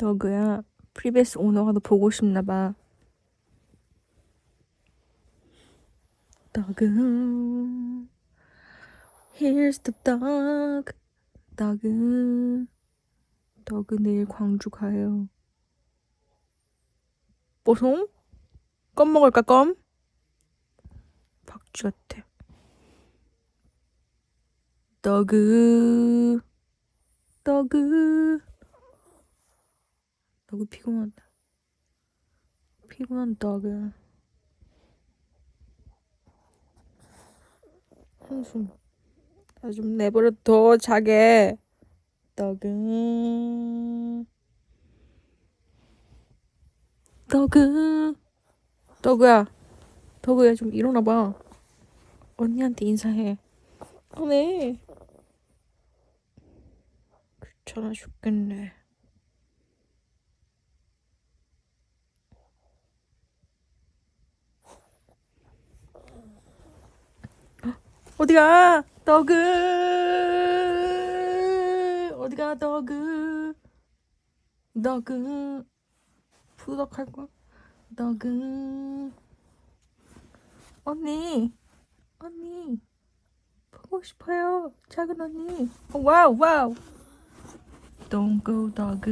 너그야 프리베스 오너가 너 보고 싶나 봐. 너그 Here's the dog. 너그 너그 내일 광주 가요. 뽀송? 껌 먹을까 껌? 박쥐 같아. 너그 너그 너그 피곤하다. 피곤한 너그. 한숨. 나좀 내버려 둬 자게. 너그. 너그. 너그야. 너그야 좀 일어나 봐. 언니한테 인사해. 어, 네. 귀찮아 죽겠네. 어디가? 너그. 어디가 너그. 너그. 푸덕할 거야. 너그. 언니. 언니. 보고 싶어요. 작은 언니. 어, 와우 와우. Don't go dog.